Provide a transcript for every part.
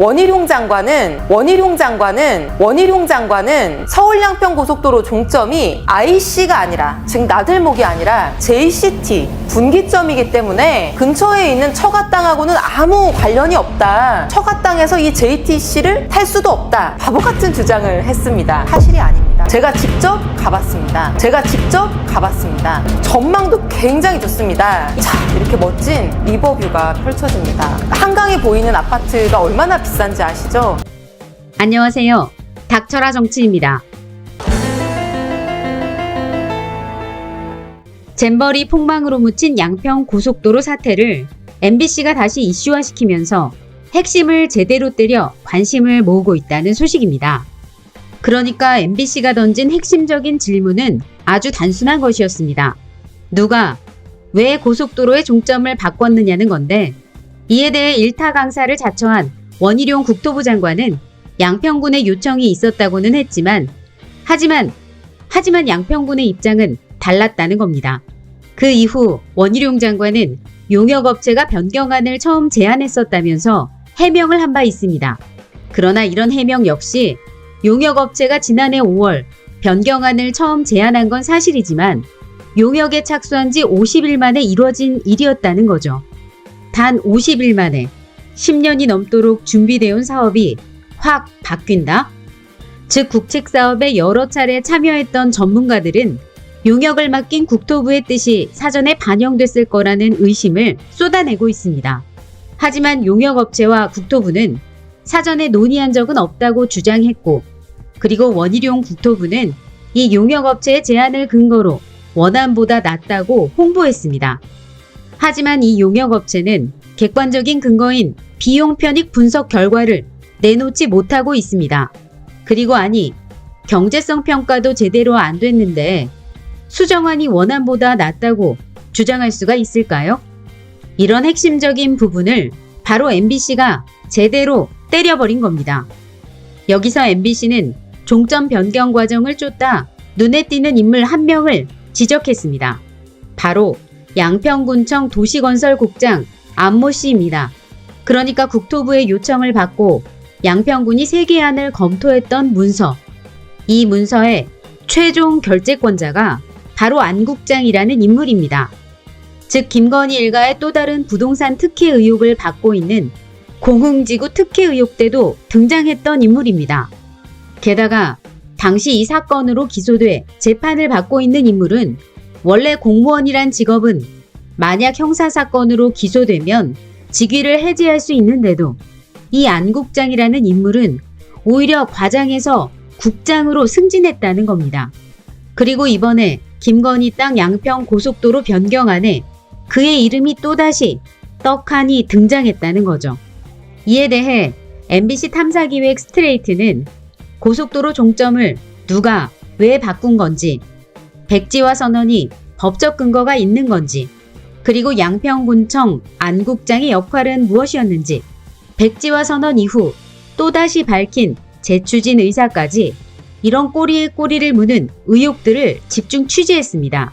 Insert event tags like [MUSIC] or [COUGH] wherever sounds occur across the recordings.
원희룡 장관은 원희룡 장관은 원희룡 장관은 서울 양평 고속도로 종점이 IC가 아니라 즉 나들목이 아니라 JCT 분기점이기 때문에 근처에 있는 처가 땅하고는 아무 관련이 없다. 처가 땅에서 이 JTC를 탈 수도 없다. 바보 같은 주장을 했습니다. 사실이 아닙니다. 제가 직접 가봤습니다. 제가 직접 가봤습니다. 전망도 굉장히 좋습니다. 자, 이렇게 멋진 리버뷰가 펼쳐집니다. 한강이 보이는 아파트가 얼마나 비싼지 아시죠? 안녕하세요. 닥쳐라 정치입니다. 잼버리 폭망으로 묻힌 양평 고속도로 사태를 MBC가 다시 이슈화시키면서 핵심을 제대로 때려 관심을 모으고 있다는 소식입니다. 그러니까 MBC가 던진 핵심적인 질문은 아주 단순한 것이었습니다. 누가 왜 고속도로의 종점을 바꿨느냐는 건데 이에 대해 일타 강사를 자처한 원희룡 국토부 장관은 양평군의 요청이 있었다고는 했지만 하지만 하지만 양평군의 입장은 달랐다는 겁니다. 그 이후 원희룡 장관은 용역업체가 변경안을 처음 제안했었다면서 해명을 한 바 있습니다. 그러나 이런 해명 역시 용역업체가 지난해 5월 변경안을 처음 제안한 건 사실이지만 용역에 착수한 지 50일 만에 이뤄진 일이었다는 거죠. 단 50일 만에 10년이 넘도록 준비되어 온 사업이 확 바뀐다? 즉 국책 사업에 여러 차례 참여했던 전문가들은 용역을 맡긴 국토부의 뜻이 사전에 반영됐을 거라는 의심을 쏟아내고 있습니다. 하지만 용역업체와 국토부는 사전에 논의한 적은 없다고 주장했고 그리고 원희룡 국토부는 이 용역업체의 제안을 근거로 원안보다 낫다고 홍보했습니다. 하지만 이 용역업체는 객관적인 근거인 비용 편익 분석 결과를 내놓지 못하고 있습니다. 그리고 아니, 경제성 평가도 제대로 안 됐는데 수정안이 원안보다 낫다고 주장할 수가 있을까요? 이런 핵심적인 부분을 바로 MBC가 제대로 때려버린 겁니다. 여기서 MBC는 종점 변경 과정을 쫓다 눈에 띄는 인물 한 명을 지적했습니다. 바로 양평군청 도시건설국장 안모 씨입니다. 그러니까 국토부의 요청을 받고 양평군이 세 개안을 검토했던 문서. 이 문서의 최종 결재권자가 바로 안 국장이라는 인물입니다. 즉 김건희 일가의 또 다른 부동산 특혜 의혹을 받고 있는 공흥지구 특혜 의혹 때도 등장했던 인물입니다. 게다가 당시 이 사건으로 기소돼 재판을 받고 있는 인물은 원래 공무원이란 직업은 만약 형사사건으로 기소되면 직위를 해지할 수 있는데도 이 안국장이라는 인물은 오히려 과장해서 국장으로 승진했다는 겁니다. 그리고 이번에 김건희 땅 양평 고속도로 변경안에 그의 이름이 또다시 떡하니 등장했다는 거죠. 이에 대해 MBC 탐사기획 스트레이트는 고속도로 종점을 누가 왜 바꾼 건지, 백지화 선언이 법적 근거가 있는 건지, 그리고 양평군청 안국장의 역할은 무엇이었는지, 백지화 선언 이후 또다시 밝힌 재추진 의사까지 이런 꼬리에 꼬리를 무는 의혹들을 집중 취재했습니다.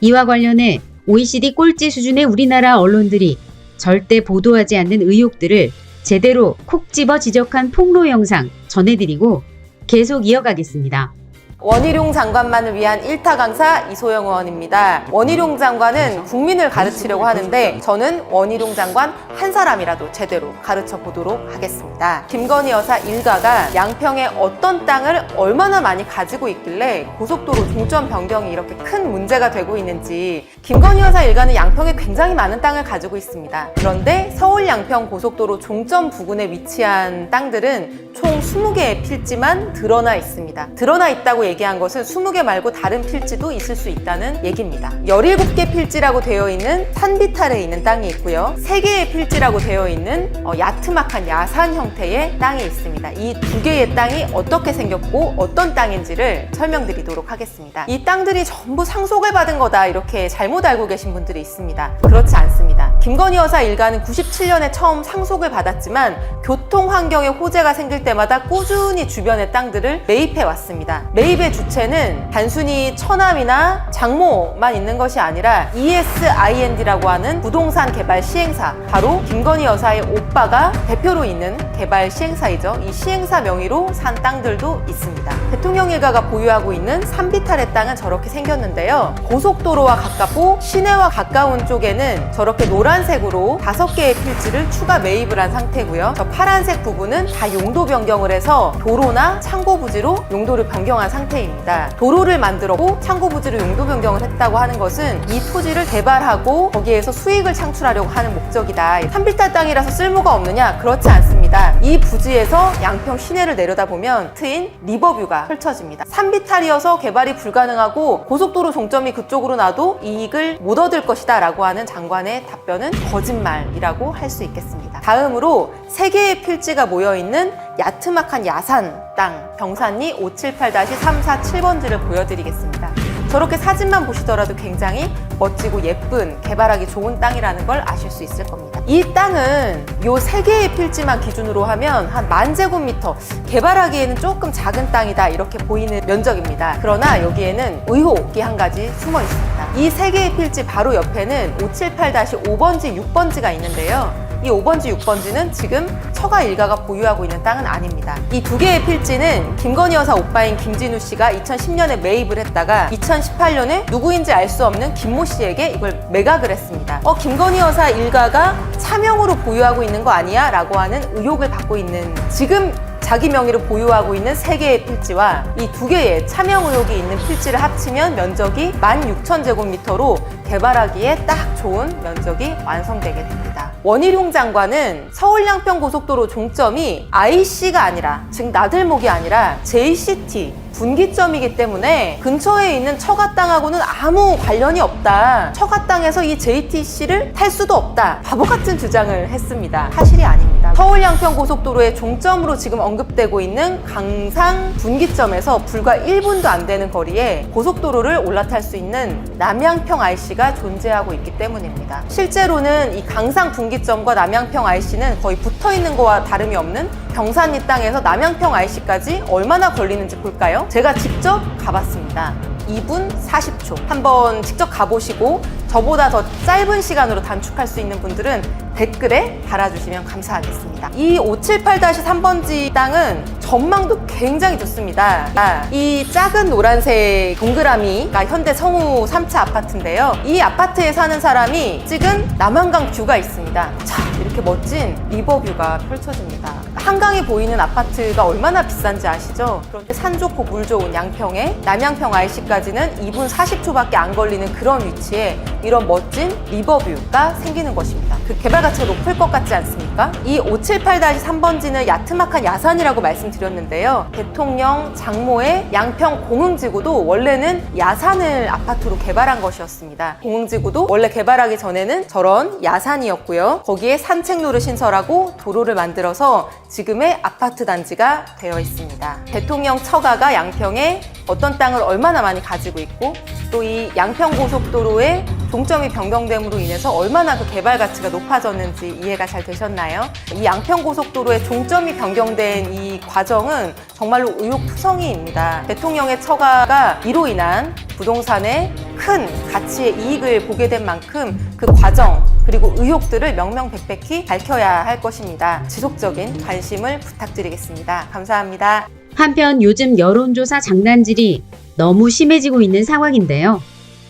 이와 관련해 OECD 꼴찌 수준의 우리나라 언론들이 절대 보도하지 않는 의혹들을 제대로 콕 집어 지적한 폭로 영상 전해드리고 계속 이어가겠습니다. 원희룡 장관만을 위한 일타 강사 이소영 의원입니다. 원희룡 장관은 국민을 가르치려고 하는데 저는 원희룡 장관 한 사람이라도 제대로 가르쳐 보도록 하겠습니다. 김건희 여사 일가가 양평에 어떤 땅을 얼마나 많이 가지고 있길래 고속도로 종점 변경이 이렇게 큰 문제가 되고 있는지 김건희 여사 일가는 양평에 굉장히 많은 땅을 가지고 있습니다. 그런데 서울 양평 고속도로 종점 부근에 위치한 땅들은 총 20개의 필지만 드러나 있습니다. 드러나 있다고 얘기한 것은 20개 말고 다른 필지도 있을 수 있다는 얘기입니다. 17개 필지라고 되어 있는 산비탈에 있는 땅이 있고요. 3개의 필지라고 되어 있는 어, 야트막한 야산 형태의 땅이 있습니다. 이 두 개의 땅이 어떻게 생겼고 어떤 땅인지를 설명드리도록 하겠습니다. 이 땅들이 전부 상속을 받은 거다 이렇게 잘못 알고 계신 분들이 있습니다. 그렇지 않습니다. 김건희 여사 일가는 97년에 처음 상속을 받았지만 교통 환경에 호재가 생길 때마다 꾸준히 주변의 땅들을 매입해 왔습니다. 매입의 주체는 단순히 처남이나 장모만 있는 것이 아니라 ESIND라고 하는 부동산 개발 시행사, 바로 김건희 여사의 오빠가 대표로 있는 개발 시행사이죠. 이 시행사 명의로 산 땅들도 있습니다. 대통령 일가가 보유하고 있는 산비탈의 땅은 저렇게 생겼는데요. 고속도로와 가깝고 시내와 가까운 쪽에는 저렇게 노란 색으로 다섯 개의 필지를 추가 매입을 한 상태고요. 저 파란색 부분은 다 용도 변경을 해서 도로나 창고 부지로 용도를 변경한 상태입니다. 도로를 만들었고 창고 부지로 용도 변경을 했다고 하는 것은 이 토지를 개발하고 거기에서 수익을 창출하려고 하는 목적이다. 산비탈 땅이라서 쓸모가 없느냐? 그렇지 않습니다. 이 부지에서 양평 시내를 내려다보면 트인 리버뷰가 펼쳐집니다. 산비탈이어서 개발이 불가능하고 고속도로 종점이 그쪽으로 나도 이익을 못 얻을 것이다 라고 하는 장관의 답변은 거짓말이라고 할 수 있겠습니다. 다음으로 세 개의 필지가 모여있는 야트막한 야산 땅 경산리 578-347번지를 보여드리겠습니다. 저렇게 사진만 보시더라도 굉장히 멋지고 예쁜 개발하기 좋은 땅이라는 걸 아실 수 있을 겁니다. 이 땅은 요 세 개의 필지만 기준으로 하면 한 만 제곱미터 개발하기에는 조금 작은 땅이다 이렇게 보이는 면적입니다. 그러나 여기에는 의혹이 한 가지 숨어 있습니다. 이 세 개의 필지 바로 옆에는 578-5번지, 6번지가 있는데요. 이 5번지, 6번지는 지금 처가 일가가 보유하고 있는 땅은 아닙니다. 이 두 개의 필지는 김건희 여사 오빠인 김진우 씨가 2010년에 매입을 했다가 2018년에 누구인지 알 수 없는 김모 씨에게 이걸 매각을 했습니다. 어, 김건희 여사 일가가 차명으로 보유하고 있는 거 아니야? 라고 하는 의혹을 받고 있는 지금 자기 명의로 보유하고 있는 세 개의 필지와 이 두 개의 차명 의혹이 있는 필지를 합치면 면적이 16,000제곱미터로 개발하기에 딱 좋은 면적이 완성되게 됩니다. 원희룡 장관은 서울 양평 고속도로 종점이 IC가 아니라 즉 나들목이 아니라 JCT 분기점이기 때문에 근처에 있는 처가 땅하고는 아무 관련이 없다. 처가 땅에서 이 JTC를 탈 수도 없다. 바보 같은 주장을 했습니다. 사실이 아닙니다. 서울 양평 고속도로의 종점으로 지금 언급되고 있는 강상 분기점에서 불과 1분도 안 되는 거리에 고속도로를 올라탈 수 있는 남양평 IC가 존재하고 있기 때문입니다. 실제로는 이 강상 분기점과 남양평 IC는 거의 붙어 있는 거와 다름이 없는 경산리 땅에서 남양평 IC까지 얼마나 걸리는지 볼까요? 제가 직접 가봤습니다. 2분 40초. 한번 직접 가보시고 저보다 더 짧은 시간으로 단축할 수 있는 분들은 댓글에 달아주시면 감사하겠습니다. 이 578-3번지 땅은 전망도 굉장히 좋습니다. 아, 이 작은 노란색 동그라미가 현대 성우 3차 아파트인데요. 이 아파트에 사는 사람이 찍은 남한강 뷰가 있습니다. 자, 이렇게 멋진 리버뷰가 펼쳐집니다. 한강이 보이는 아파트가 얼마나 비싼지 아시죠? 그런데 산 좋고 물 좋은 양평에 남양평 IC까지는 2분 40초밖에 안 걸리는 그런 위치에 이런 멋진 리버뷰가 생기는 것입니다. 그 개발 가치가 높을 것 같지 않습니까? 이 578-3번지는 야트막한 야산이라고 말씀드렸는데요. 대통령 장모의 양평 공흥지구도 원래는 야산을 아파트로 개발한 것이었습니다. 공흥지구도 원래 개발하기 전에는 저런 야산이었고요. 거기에 산책로를 신설하고 도로를 만들어서 지금의 아파트 단지가 되어 있습니다. 대통령 처가가 양평에 어떤 땅을 얼마나 많이 가지고 있고 또 이 양평 고속도로의 종점이 변경됨으로 인해서 얼마나 그 개발 가치가 높아졌는지 이해가 잘 되셨나요? 이 양평 고속도로의 종점이 변경된 이 과정은 정말로 의욕투성이입니다. 대통령의 처가가 이로 인한 부동산의 큰 가치의 이익을 보게 된 만큼 그 과정 그리고 의혹들을 명명백백히 밝혀야 할 것입니다. 지속적인 관심을 부탁드리겠습니다. 감사합니다. 한편 요즘 여론조사 장난질이 너무 심해지고 있는 상황인데요.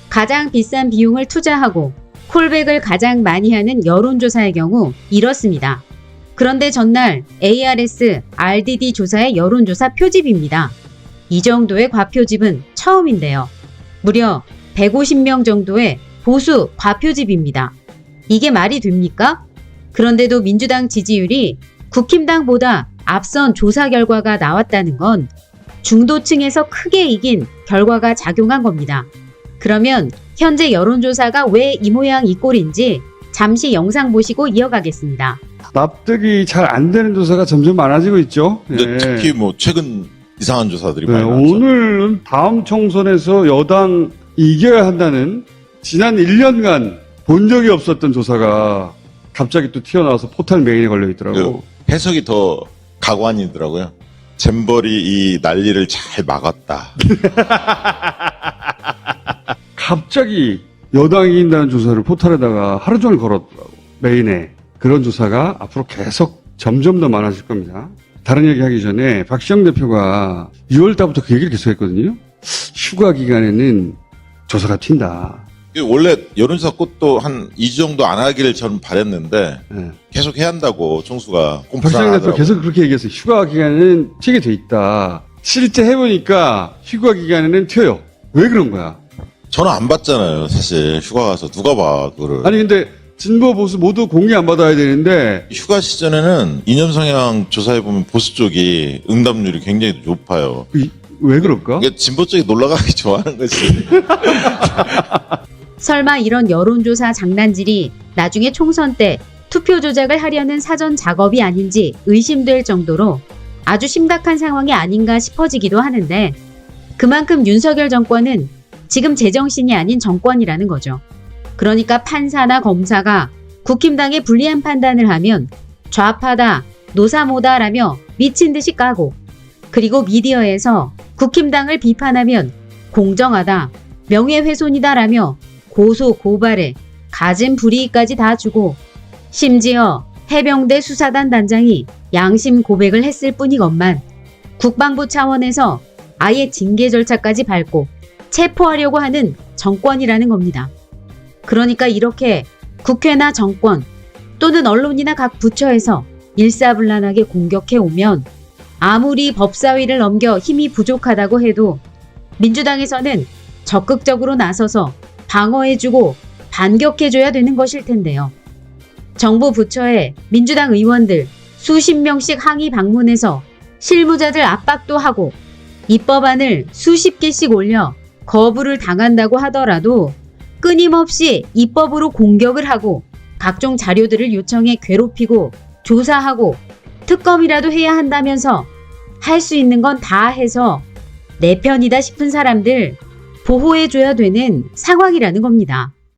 가장 비싼 비용을 투자하고 콜백을 가장 많이 하는 여론조사의 경우 이렇습니다. 그런데 전날 ARS RDD 조사의 여론조사 표집입니다. 이 정도의 과표집은 처음인데요. 무려 150명 정도의 보수 과표집입니다. 이게 말이 됩니까? 그런데도 민주당 지지율이 국힘당보다 앞선 조사 결과가 나왔다는 건 중도층에서 크게 이긴 결과가 작용한 겁니다. 그러면 현재 여론조사가 왜 이 모양 이 꼴인지 잠시 영상 보시고 이어가겠습니다. 납득이 잘 안 되는 조사가 점점 많아지고 있죠. 근데 예. 특히 뭐 최근 이상한 조사들이 네, 많이 나왔죠. 오늘은 다음 총선에서 여당 이겨야 한다는 지난 1년간 본 적이 없었던 조사가 갑자기 또 튀어나와서 포탈 메인에 걸려 있더라고. 그 해석이 더 가관이더라고요. 잼버리 이 난리를 잘 막았다. [LAUGHS] 갑자기 여당이 이긴다는 조사를 포탈에다가 하루 종일 걸었더라고. 메인에. 그런 조사가 앞으로 계속 점점 더 많아질 겁니다. 다른 얘기 하기 전에 박시영 대표가 6월 달부터 그 얘기를 계속 했거든요. 휴가 기간에는 조사가 튄다. 원래 여론조사 꽃도 한 2주 정도 안 하기를 저는 바랬는데 예. 계속 해야 한다고 총수가 박시영 대표. 계속 그렇게 얘기했어요. 휴가 기간에는 튀게 돼 있다. 실제 해보니까 휴가 기간에는 튀어요. 왜 그런 거야? 저는 안 받잖아요. 사실 휴가 가서 누가 봐 그거를. 아니 근데 진보 보수 모두 공개 안 받아야 되는데 휴가 시즌에는 이념 성향 조사해 보면 보수 쪽이 응답률이 굉장히 높아요. 이- 왜 그럴까? 이게 진보 쪽이 놀러 가기 좋아하는 거지. [LAUGHS] 설마 이런 여론조사 장난질이 나중에 총선 때 투표 조작을 하려는 사전 작업이 아닌지 의심될 정도로 아주 심각한 상황이 아닌가 싶어지기도 하는데 그만큼 윤석열 정권은 지금 제정신이 아닌 정권이라는 거죠. 그러니까 판사나 검사가 국힘당에 불리한 판단을 하면 좌파다, 노사모다라며 미친 듯이 까고 그리고 미디어에서 국힘당을 비판하면 공정하다, 명예훼손이다라며 고소, 고발에 가진 불이익까지 다 주고 심지어 해병대 수사단 단장이 양심 고백을 했을 뿐이건만 국방부 차원에서 아예 징계 절차까지 밟고 체포하려고 하는 정권이라는 겁니다. 그러니까 이렇게 국회나 정권 또는 언론이나 각 부처에서 일사불란하게 공격해 오면 아무리 법사위를 넘겨 힘이 부족하다고 해도 민주당에서는 적극적으로 나서서 방어해주고 반격해줘야 되는 것일 텐데요. 정부 부처에 민주당 의원들 수십 명씩 항의 방문해서 실무자들 압박도 하고 입법안을 수십 개씩 올려 거부를 당한다고 하더라도 끊임없이 입법으로 공격을 하고 각종 자료들을 요청해 괴롭히고 조사하고 특검이라도 해야 한다면서 할 수 있는 건 다 해서 내 편이다 싶은 사람들 보호해줘야 되는 상황이라는 겁니다.